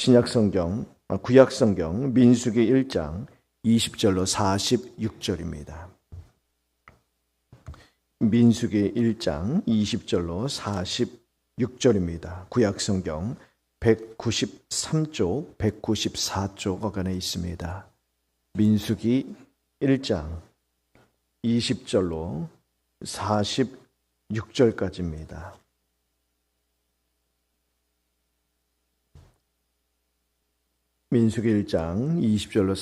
신약 성경, 아, 구약 성경 민수기 1장 20절로 46절입니다. 민수기 1장 20절로 46절입니다. 구약 성경 193쪽, 194쪽 어간에 있습니다. 민수기 1장 20절로 46절까지입니다. 민수기 1장 20절로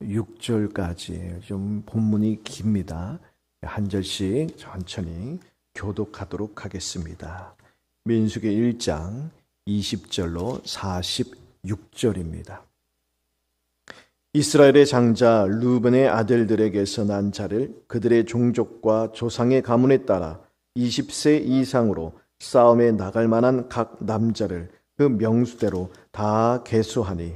46절까지 좀 본문이 깁니다. 한 절씩 천천히 교독하도록 하겠습니다. 민수기 1장 20절로 46절입니다. 이스라엘의 장자 루벤의 아들들에게서 난 자를 그들의 종족과 조상의 가문에 따라 20세 이상으로 싸움에 나갈 만한 각 남자를 그 명수대로 다 개수하니.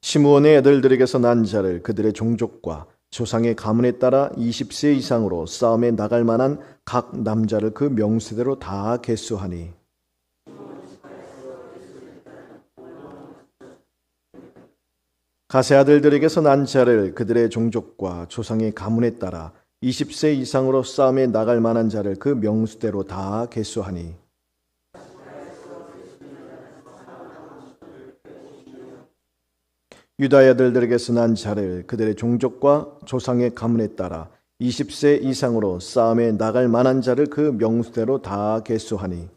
시므온의 아들들에게서 난 자를 그들의 종족과 조상의 가문에 따라 20세 이상으로 싸움에 나갈 만한 각 남자를 그 명수대로 다 개수하니. 가세 아들들에게서 난 자를 그들의 종족과 조상의 가문에 따라 20세 이상으로 싸움에 나갈 만한 자를 그 명수대로 다 개수하니. 유다의 아들들에게서 난 자를 그들의 종족과 조상의 가문에 따라 20세 이상으로 싸움에 나갈 만한 자를 그 명수대로 다 개수하니.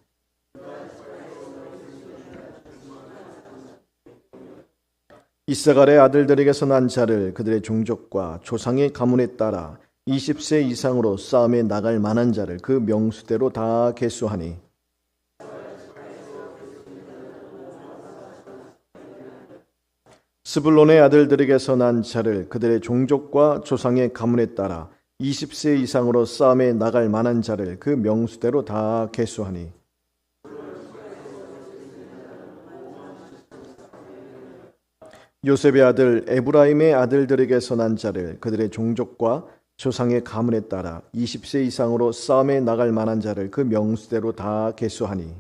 이스가의 아들들에게서 난 자를 그들의 종족과 조상의 가문에 따라 20세 이상으로 싸움에 나갈 만한 자를 그 명수대로 다 개수하니 스불론의 아들들에게서 난 자를 그들의 종족과 조상의 가문에 따라 20세 이상으로 싸움에 나갈 만한 자를 그 명수대로 다 개수하니 요셉의 아들 에브라임의 아들들에게서 난 자를 그들의 종족과 조상의 가문에 따라 20세 이상으로 싸움에 나갈 만한 자를 그 명수대로 다 개수하니.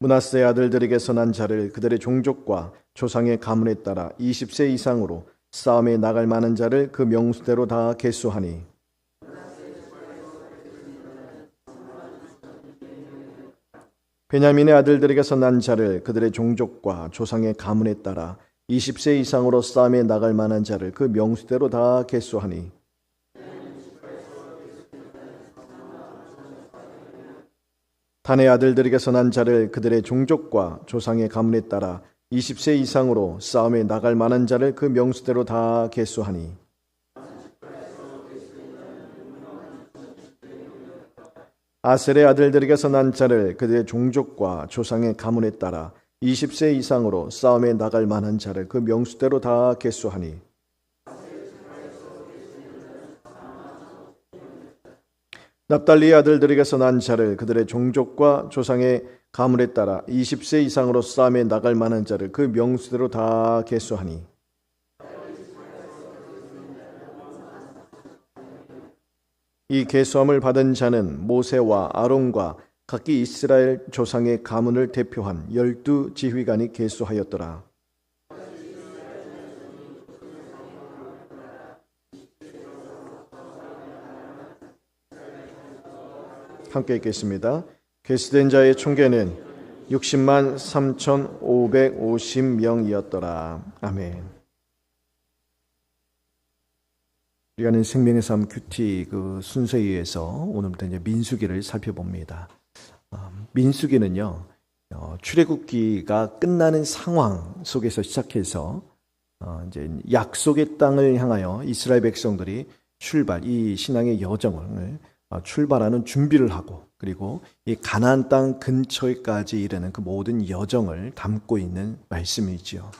문하스의 아들들에게서 난 자를 그들의 종족과 조상의 가문에 따라 20세 이상으로 싸움에 나갈 만한 자를 그 명수대로 다 개수하니. 베냐민의 아들들에게서 난 자를 그들의 종족과 조상의 가문에 따라 20세 이상으로 싸움에 나갈 만한 자를 그 명수대로 다 개수하니. 단의 아들들에게서 난 자를 그들의 종족과 조상의 가문에 따라 20세 이상으로 싸움에 나갈 만한 자를 그 명수대로 다 개수하니. 아셀의 아들들에게서 난 자를 그들의 종족과 조상의 가문에 따라 20세 이상으로 싸움에 나갈 만한 자를 그 명수대로 다 개수하니 납달리의 아들들에게서 난 자를 그들의 종족과 조상의 가문에 따라 20세 이상으로 싸움에 나갈 만한 자를 그 명수대로 다 개수하니 이 개수함을 받은 자는 모세와 아론과 각기 이스라엘 조상의 가문을 대표한 열두 지휘관이 개수하였더라. 함께 읽겠습니다. 개수된 자의 총계는 60만 3,550명이었더라. 아멘. 우리가는 생명의 삶 큐티 그 순서에 의해서 오늘부터 이제 민수기를 살펴봅니다. 어, 민수기는요, 어, 출애굽기가 끝나는 상황 속에서 시작해서 어, 이제 약속의 땅을 향하여 이스라엘 백성들이 출발, 이 신앙의 여정을 어, 출발하는 준비를 하고 그리고 이 가나안 땅 근처에까지 이르는 그 모든 여정을 담고 있는 말씀이지요.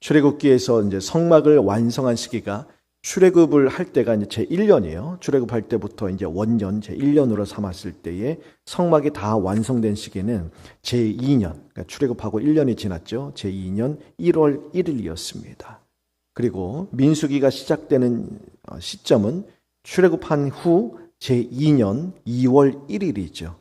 출애굽기에서 이제 성막을 완성한 시기가 출애굽을 할 때가 이제 제 1년이에요. 출애굽할 때부터 이제 원년 제 1년으로 삼았을 때에 성막이 다 완성된 시기는 제 2년. 그러니까 출애굽하고 1년이 지났죠. 제 2년 1월 1일이었습니다. 그리고 민수기가 시작되는 어, 시점은 출애굽한 후 제 2년 2월 1일이죠.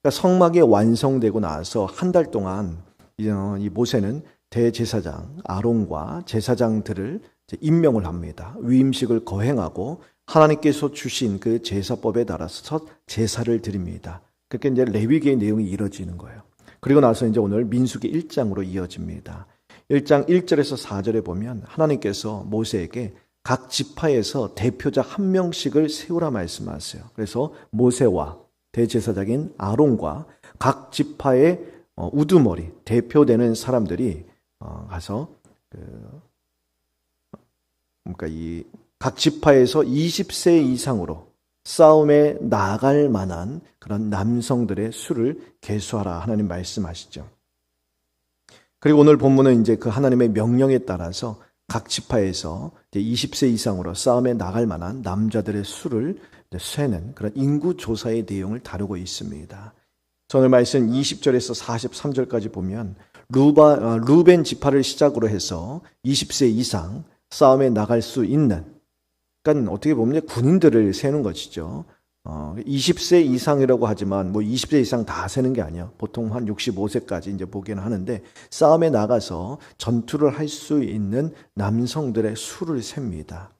그러니까 성막이 완성되고 나서 한 달 동안 이 모세는 대제사장 아론과 제사장들을 임명을 합니다. 위임식을 거행하고 하나님께서 주신 그 제사법에 따라서 제사를 드립니다. 그렇게 이제 레위기의 내용이 이뤄지는 거예요. 그리고 나서 이제 오늘 민수기 1장으로 이어집니다. 1장 1절에서 4절에 보면 하나님께서 모세에게 각 지파에서 대표자 한 명씩을 세우라 말씀하세요. 그래서 모세와 대제사장인 아론과 각 지파의 어, 우두머리 대표되는 사람들이 어, 가서 그 그러니까 이 각 지파에서 20세 이상으로 싸움에 나갈 만한 그런 남성들의 수를 계수하라 하나님 말씀하시죠. 그리고 오늘 본문은 이제 그 하나님의 명령에 따라서 각 지파에서 20세 이상으로 싸움에 나갈 만한 남자들의 수를 세는 그런 인구 조사의 내용을 다루고 있습니다. 오늘 말씀 20절에서 43절까지 보면 루바, 어, 루벤 지파를 시작으로 해서 20세 이상 싸움에 나갈 수 있는, 그러니까 어떻게 보면 군인들을 세는 것이죠. 어, 20세 이상이라고 하지만 뭐 20세 이상 다 세는 게 아니야. 보통 한 65세까지 이제 보기는 하는데 싸움에 나가서 전투를 할 수 있는 남성들의 수를 셉니다.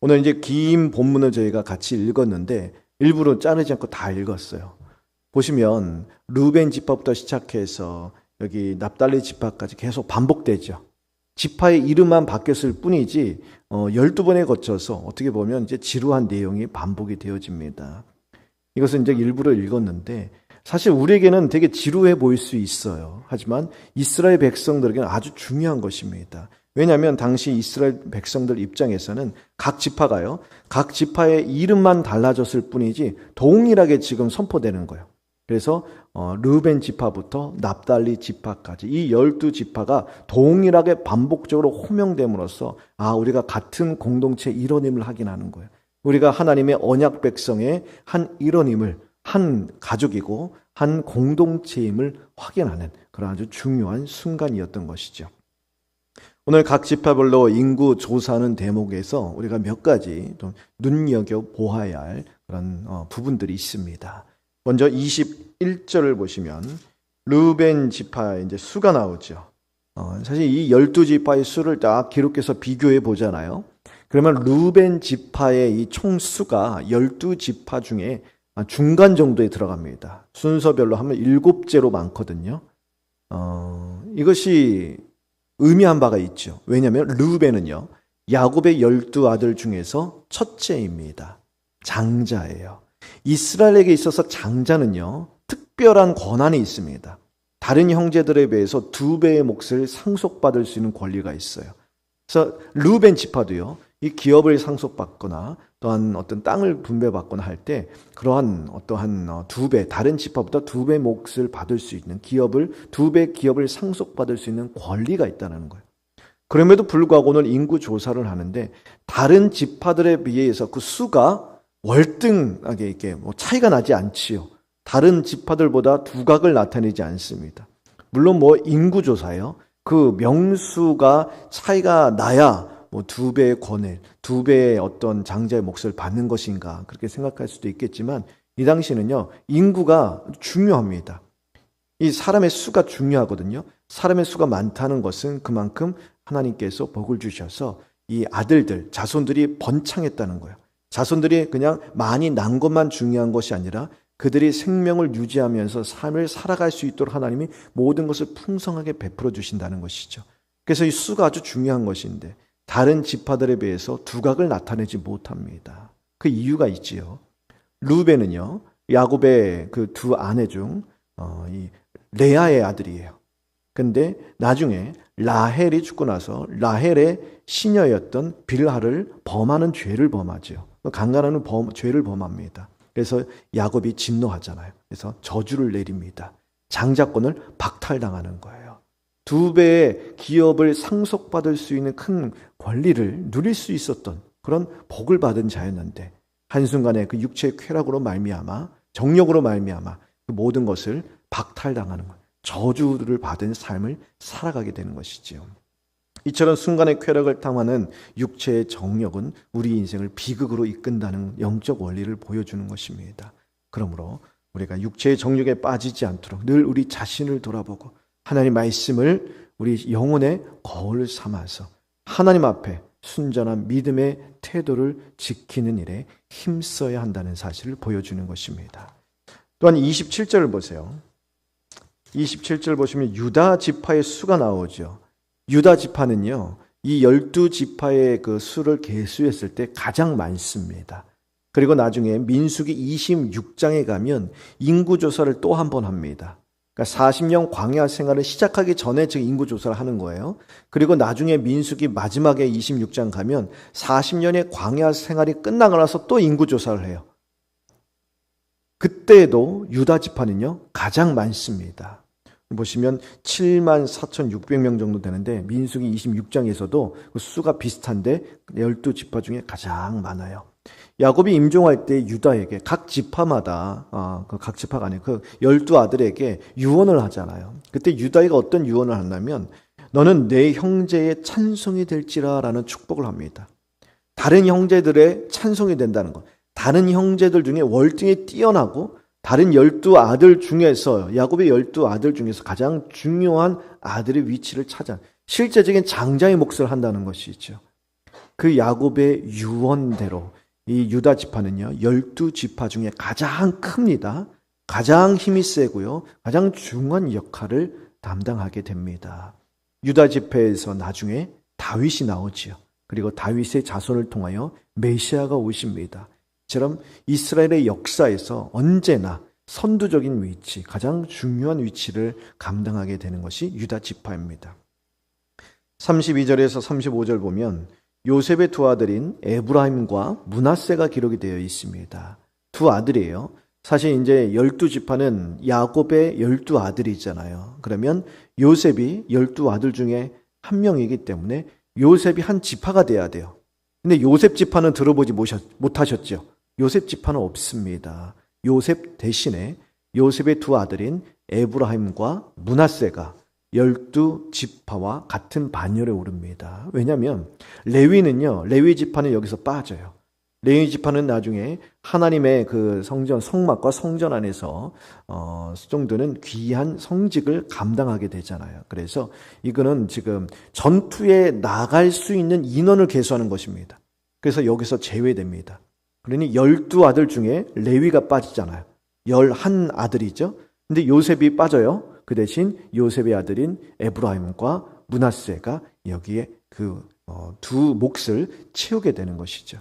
오늘 이제 긴 본문을 저희가 같이 읽었는데 일부러 자르지 않고 다 읽었어요. 보시면 루벤 지파부터 시작해서 여기 납달리 지파까지 계속 반복되죠. 지파의 이름만 바뀌었을 뿐이지 어, 12번에 거쳐서 어떻게 보면 이제 지루한 내용이 반복이 되어집니다. 이것은 이제 일부러 읽었는데 사실 우리에게는 되게 지루해 보일 수 있어요. 하지만 이스라엘 백성들에게는 아주 중요한 것입니다. 왜냐하면 당시 이스라엘 백성들 입장에서는 각 지파가요, 각 지파의 이름만 달라졌을 뿐이지 동일하게 지금 선포되는 거예요. 그래서 어, 르벤 지파부터 납달리 지파까지 이 열두 지파가 동일하게 반복적으로 호명됨으로써 아 우리가 같은 공동체 일원임을 확인하는 거예요. 우리가 하나님의 언약 백성의 한 일원임을 한 가족이고 한 공동체임을 확인하는 그런 아주 중요한 순간이었던 것이죠. 오늘 각 지파별로 인구 조사하는 대목에서 우리가 몇 가지 좀 눈여겨 보아야 할 그런 어, 부분들이 있습니다. 먼저 21절을 보시면 루벤 지파 이제 수가 나오죠. 어, 사실 이 열두 지파의 수를 딱 기록해서 비교해 보잖아요. 그러면 루벤 지파의 이 총수가 열두 지파 중에 중간 정도에 들어갑니다. 순서별로 하면 일곱째로 많거든요. 어, 이것이 의미한 바가 있죠. 왜냐하면 루벤은요, 야곱의 열두 아들 중에서 첫째입니다. 장자예요. 이스라엘에게 있어서 장자는요, 특별한 권한이 있습니다. 다른 형제들에 비해서 두 배의 몫을 상속받을 수 있는 권리가 있어요. 그래서 루벤 지파도요, 이 기업을 상속받거나 또한 어떤 땅을 분배받거나 할 때 그러한 어떠한 어, 두 배, 다른 지파보다 두 배 몫을 받을 수 있는 기업을, 두 배 기업을 상속받을 수 있는 권리가 있다는 거예요. 그럼에도 불구하고 오늘 인구 조사를 하는데 다른 지파들에 비해서 그 수가 월등하게 이렇게 뭐 차이가 나지 않지요. 다른 지파들보다 두각을 나타내지 않습니다. 물론 뭐 인구조사요. 그 명수가 차이가 나야 뭐 두 배의 권을, 두 배의 어떤 장자의 몫을 받는 것인가 그렇게 생각할 수도 있겠지만 이 당시는요 인구가 중요합니다. 이 사람의 수가 중요하거든요. 사람의 수가 많다는 것은 그만큼 하나님께서 복을 주셔서 이 아들들, 자손들이 번창했다는 거예요. 자손들이 그냥 많이 난 것만 중요한 것이 아니라 그들이 생명을 유지하면서 삶을 살아갈 수 있도록 하나님이 모든 것을 풍성하게 베풀어 주신다는 것이죠. 그래서 이 수가 아주 중요한 것인데 다른 지파들에 비해서 두각을 나타내지 못합니다. 그 이유가 있지요. 루벤은요 야곱의 그 두 아내 중 어, 이 레아의 아들이에요. 근데 나중에 라헬이 죽고 나서 라헬의 시녀였던 빌하를 범하는 죄를 범하죠. 강간하는 범, 죄를 범합니다. 그래서 야곱이 진노하잖아요. 그래서 저주를 내립니다. 장자권을 박탈당하는 거예요. 두 배의 기업을 상속받을 수 있는 큰 권리를 누릴 수 있었던 그런 복을 받은 자였는데 한순간에 그 육체의 쾌락으로 말미암아 정력으로 말미암아 그 모든 것을 박탈당하는 거예요. 저주를 받은 삶을 살아가게 되는 것이지요. 이처럼 순간의 쾌락을 탐하는 육체의 정력은 우리 인생을 비극으로 이끈다는 영적 원리를 보여주는 것입니다. 그러므로 우리가 육체의 정력에 빠지지 않도록 늘 우리 자신을 돌아보고 하나님 말씀을 우리 영혼의 거울 삼아서 하나님 앞에 순전한 믿음의 태도를 지키는 일에 힘써야 한다는 사실을 보여주는 것입니다. 또한 27절을 보세요. 27절 보시면 유다 지파의 수가 나오죠. 유다 지파는요, 이 열두 지파의 그 수를 계수했을 때 가장 많습니다. 그리고 나중에 민수기 26장에 가면 인구 조사를 또 한 번 합니다. 그러니까 40년 광야 생활을 시작하기 전에 지금 인구 조사를 하는 거예요. 그리고 나중에 민수기 마지막에 26장 가면 40년의 광야 생활이 끝나고 나서 또 인구 조사를 해요. 그때도 유다 지파는요 가장 많습니다. 보시면 7만 4,600명 정도 되는데 민수기 26장에서도 그 수가 비슷한데 12지파 중에 가장 많아요. 야곱이 임종할 때 유다에게 각 지파마다 아, 그각 지파가 아니고 그 열두 아들에게 유언을 하잖아요. 그때 유다가 어떤 유언을 하냐면 너는 내 형제의 찬송이 될지라라는 축복을 합니다. 다른 형제들의 찬송이 된다는 것. 다른 형제들 중에 월등히 뛰어나고 다른 열두 아들 중에서 야곱의 열두 아들 중에서 가장 중요한 아들의 위치를 찾아 실제적인 장자의 몫을 한다는 것이죠. 그 야곱의 유언대로 이 유다 지파는요 열두 지파 중에 가장 큽니다. 가장 힘이 세고요, 가장 중요한 역할을 담당하게 됩니다. 유다 지파에서 나중에 다윗이 나오지요. 그리고 다윗의 자손을 통하여 메시아가 오십니다. 처럼 이스라엘의 역사에서 언제나 선두적인 위치, 가장 중요한 위치를 감당하게 되는 것이 유다 지파입니다. 32절에서 35절 보면 요셉의 두 아들인 에브라임과 문하세가 기록이 되어 있습니다. 두 아들이에요. 사실 이제 열두 지파는 야곱의 열두 아들이잖아요. 그러면 요셉이 열두 아들 중에 한 명이기 때문에 요셉이 한 지파가 돼야 돼요. 근데 요셉 지파는 들어보지 못하셨죠. 요셉 지파는 없습니다. 요셉 대신에 요셉의 두 아들인 에브라임과 문하세가 열두 지파와 같은 반열에 오릅니다. 왜냐하면 레위는요, 레위 지파는 여기서 빠져요. 레위 지파는 나중에 하나님의 그 성전 성막과 성전 안에서 어 정도는 귀한 성직을 감당하게 되잖아요. 그래서 이거는 지금 전투에 나갈 수 있는 인원을 계수하는 것입니다. 그래서 여기서 제외됩니다. 그러니 열두 아들 중에 레위가 빠지잖아요. 열한 아들이죠. 근데 요셉이 빠져요. 그 대신 요셉의 아들인 에브라임과 문하세가 여기에 그두 어, 몫을 채우게 되는 것이죠.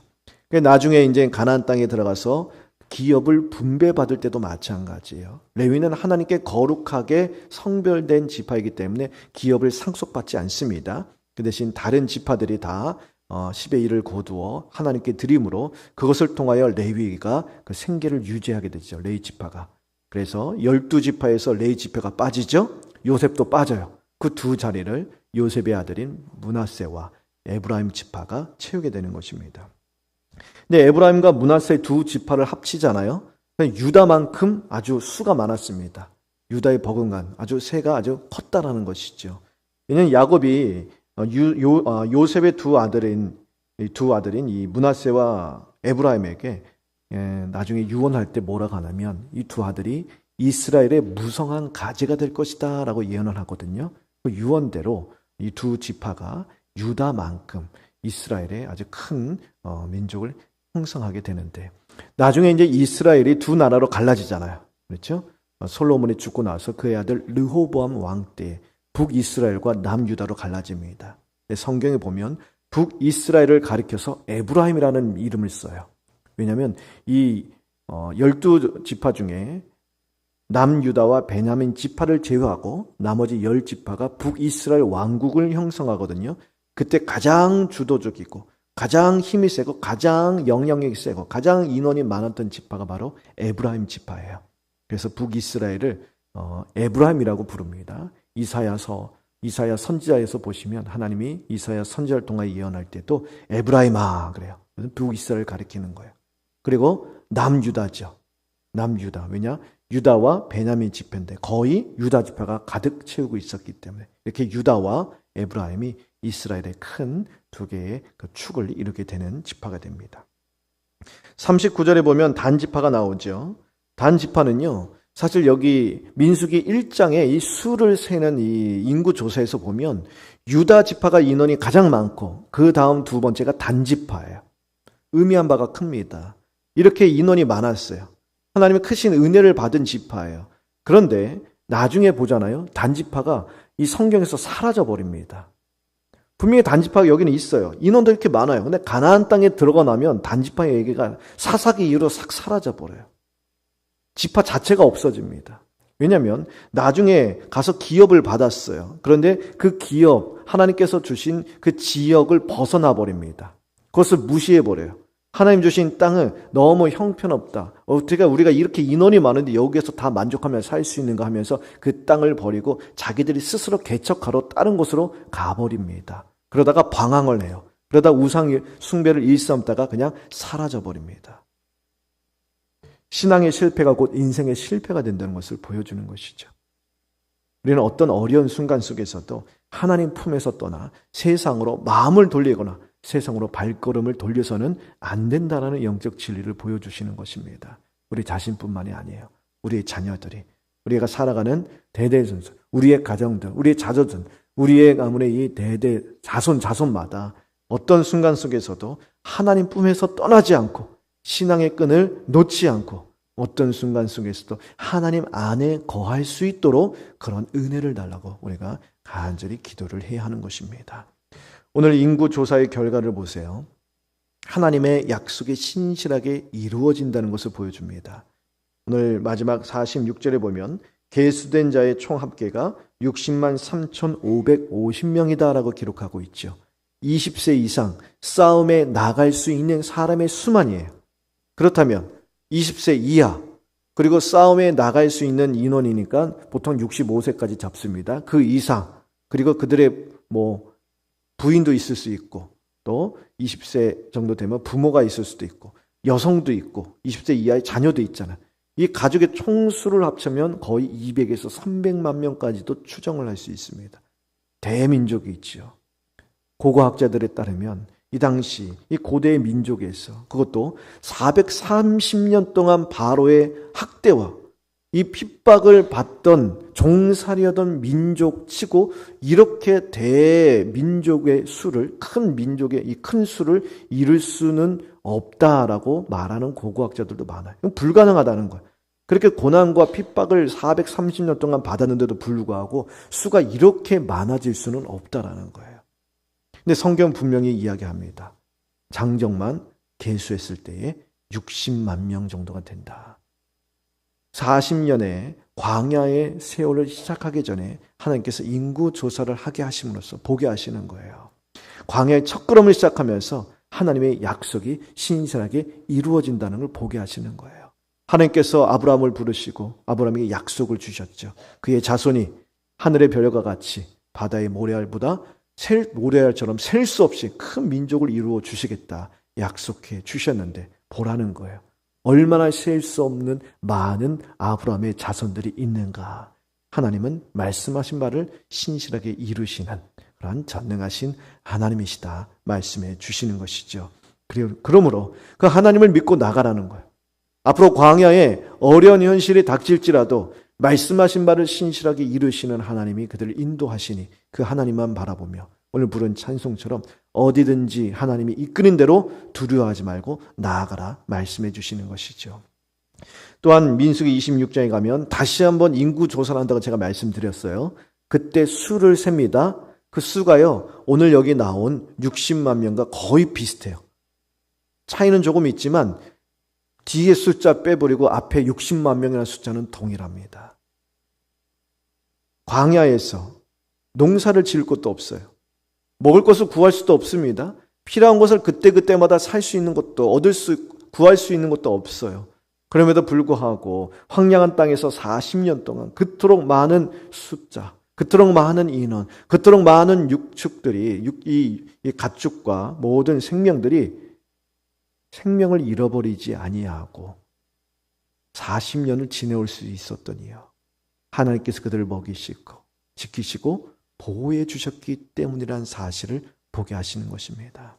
나중에 이제 가나안 땅에 들어가서 기업을 분배받을 때도 마찬가지예요. 레위는 하나님께 거룩하게 성별된 지파이기 때문에 기업을 상속받지 않습니다. 그 대신 다른 지파들이 다 10의 어, 1을 거두어 하나님께 드림으로 그것을 통하여 레위가 그 생계를 유지하게 되죠. 레위 지파가. 그래서 열두 지파에서 레위 지파가 빠지죠. 요셉도 빠져요. 그 두 자리를 요셉의 아들인 문하세와 에브라임 지파가 채우게 되는 것입니다. 근데 에브라임과 문하세 두 지파를 합치잖아요. 유다만큼 아주 수가 많았습니다. 유다의 버금간 아주 새가 아주 컸다라는 것이죠. 왜냐하면 야곱이 요, 어, 요셉의 두 아들인 두 아들인 이 문하세와 에브라임에게 예, 나중에 유언할 때 뭐라고 하냐면 이 두 아들이 이스라엘의 무성한 가지가 될 것이다라고 예언을 하거든요. 그 유언대로 이 두 지파가 유다만큼 이스라엘의 아주 큰 어, 민족을 형성하게 되는데 나중에 이제 이스라엘이 두 나라로 갈라지잖아요. 그렇죠? 솔로몬이 죽고 나서 그의 아들 르호보암 왕 때 북이스라엘과 남유다로 갈라집니다. 성경에 보면 북이스라엘을 가리켜서 에브라임이라는 이름을 써요. 왜냐하면 이 어, 열두 지파 중에 남유다와 베냐민 지파를 제외하고 나머지 열 지파가 북이스라엘 왕국을 형성하거든요. 그때 가장 주도적이고 가장 힘이 세고 가장 영향력이 세고 가장 인원이 많았던 지파가 바로 에브라임 지파예요. 그래서 북이스라엘을 어, 에브라임이라고 부릅니다. 이사야서 이사야 선지자에서 보시면 하나님이 이사야 선지자를 통하여 예언할 때도 에브라임아 그래요. 북이스라엘 가리키는 거예요. 그리고 남유다죠. 남유다. 왜냐? 유다와 베냐민 지파인데 거의 유다 지파가 가득 채우고 있었기 때문에 이렇게 유다와 에브라임이 이스라엘의 큰 두 개의 그 축을 이루게 되는 지파가 됩니다. 39절에 보면 단 지파가 나오죠. 단 지파는요. 사실 여기 민수기 1장에 이 수를 세는 이 인구 조사에서 보면 유다 지파가 인원이 가장 많고 그 다음 두 번째가 단지파예요. 의미한 바가 큽니다. 이렇게 인원이 많았어요. 하나님의 크신 은혜를 받은 지파예요. 그런데 나중에 보잖아요. 단지파가 이 성경에서 사라져 버립니다. 분명히 단지파가 여기는 있어요. 인원도 이렇게 많아요. 근데 가나안 땅에 들어가 나면 단지파의 얘기가 사사기 이후로 싹 사라져 버려요. 지파 자체가 없어집니다. 왜냐하면 나중에 가서 기업을 받았어요. 그런데 그 기업 하나님께서 주신 그 지역을 벗어나 버립니다. 그것을 무시해 버려요. 하나님 주신 땅은 너무 형편없다. 어떻게 우리가 이렇게 인원이 많은데 여기에서 다 만족하며 살 수 있는가 하면서 그 땅을 버리고 자기들이 스스로 개척하러 다른 곳으로 가버립니다. 그러다가 방황을 해요. 그러다 우상 숭배를 일삼다가 그냥 사라져 버립니다. 신앙의 실패가 곧 인생의 실패가 된다는 것을 보여주는 것이죠. 우리는 어떤 어려운 순간 속에서도 하나님 품에서 떠나 세상으로 마음을 돌리거나 세상으로 발걸음을 돌려서는 안 된다라는 영적 진리를 보여주시는 것입니다. 우리 자신뿐만이 아니에요. 우리의 자녀들이, 우리가 살아가는 대대손손, 우리의 가정들, 우리의 자녀들, 우리의 가문의 이 대대 자손 자손마다 어떤 순간 속에서도 하나님 품에서 떠나지 않고 신앙의 끈을 놓지 않고 어떤 순간 속에서도 하나님 안에 거할 수 있도록 그런 은혜를 달라고 우리가 간절히 기도를 해야 하는 것입니다. 오늘 인구 조사의 결과를 보세요. 하나님의 약속이 신실하게 이루어진다는 것을 보여줍니다. 오늘 마지막 46절에 보면 계수된 자의 총 합계가 60만 3,550명이다라고 기록하고 있죠. 20세 이상 싸움에 나갈 수 있는 사람의 수만이에요. 그렇다면 20세 이하 그리고 싸움에 나갈 수 있는 인원이니까 보통 65세까지 잡습니다. 그 이상 그리고 그들의 뭐 부인도 있을 수 있고 또 20세 정도 되면 부모가 있을 수도 있고 여성도 있고 20세 이하의 자녀도 있잖아요. 이 가족의 총수를 합치면 거의 200에서 300만 명까지도 추정을 할 수 있습니다. 대민족이 있지요. 고고학자들에 따르면 이 당시 이 고대 민족에서 그것도 430년 동안 바로의 학대와 이 핍박을 받던 종살이하던 민족 치고 이렇게 대민족의 수를 큰 민족의 이 큰 수를 이룰 수는 없다라고 말하는 고고학자들도 많아요. 불가능하다는 거예요. 그렇게 고난과 핍박을 430년 동안 받았는데도 불구하고 수가 이렇게 많아질 수는 없다라는 거예요. 근데 성경 분명히 이야기합니다. 장정만 개수했을 때에 60만 명 정도가 된다. 40년의 광야의 세월을 시작하기 전에 하나님께서 인구 조사를 하게 하심으로써 보게 하시는 거예요. 광야의 첫 걸음을 시작하면서 하나님의 약속이 신실하게 이루어진다는 걸 보게 하시는 거예요. 하나님께서 아브라함을 부르시고 아브라함에게 약속을 주셨죠. 그의 자손이 하늘의 별과 같이 바다의 모래알보다 셀, 모래알처럼 셀 수 없이 큰 민족을 이루어 주시겠다 약속해 주셨는데 보라는 거예요. 얼마나 셀 수 없는 많은 아브라함의 자손들이 있는가. 하나님은 말씀하신 바를 신실하게 이루시는 그러한 전능하신 하나님이시다 말씀해 주시는 것이죠. 그러므로 그 하나님을 믿고 나가라는 거예요. 앞으로 광야에 어려운 현실이 닥칠지라도 말씀하신 바를 신실하게 이루시는 하나님이 그들을 인도하시니 그 하나님만 바라보며 오늘 부른 찬송처럼 어디든지 하나님이 이끄는 대로 두려워하지 말고 나아가라 말씀해 주시는 것이죠. 또한 민수기 26장에 가면 다시 한번 인구 조사를 한다고 제가 말씀드렸어요. 그때 수를 셉니다. 그 수가요, 오늘 여기 나온 60만 명과 거의 비슷해요. 차이는 조금 있지만 뒤에 숫자 빼버리고 앞에 60만 명이라는 숫자는 동일합니다. 광야에서 농사를 지을 것도 없어요. 먹을 것을 구할 수도 없습니다. 필요한 것을 그때그때마다 살 수 있는 것도 얻을 수, 구할 수 있는 것도 없어요. 그럼에도 불구하고 황량한 땅에서 40년 동안 그토록 많은 숫자, 그토록 많은 인원, 그토록 많은 육축들이, 이, 이 가축과 모든 생명들이 생명을 잃어버리지 아니하고 40년을 지내올 수 있었더니요. 하나님께서 그들을 먹이시고 지키시고 보호해 주셨기 때문이라는 사실을 보게 하시는 것입니다.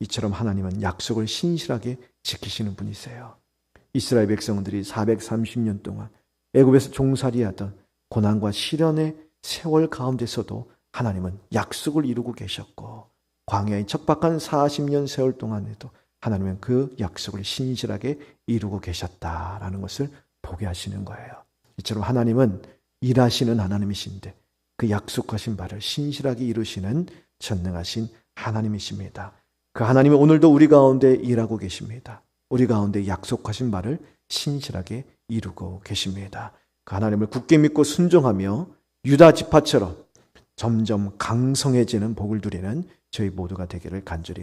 이처럼 하나님은 약속을 신실하게 지키시는 분이세요. 이스라엘 백성들이 430년 동안 애굽에서 종살이하던 고난과 시련의 세월 가운데서도 하나님은 약속을 이루고 계셨고 광야의 척박한 40년 세월 동안에도 하나님은 그 약속을 신실하게 이루고 계셨다라는 것을 보게 하시는 거예요. 이처럼 하나님은 일하시는 하나님이신데 그 약속하신 바를 신실하게 이루시는 전능하신 하나님이십니다. 그 하나님은 오늘도 우리 가운데 일하고 계십니다. 우리 가운데 약속하신 바를 신실하게 이루고 계십니다. 그 하나님을 굳게 믿고 순종하며 유다 지파처럼 점점 강성해지는 복을 누리는 저희 모두가 되기를 간절히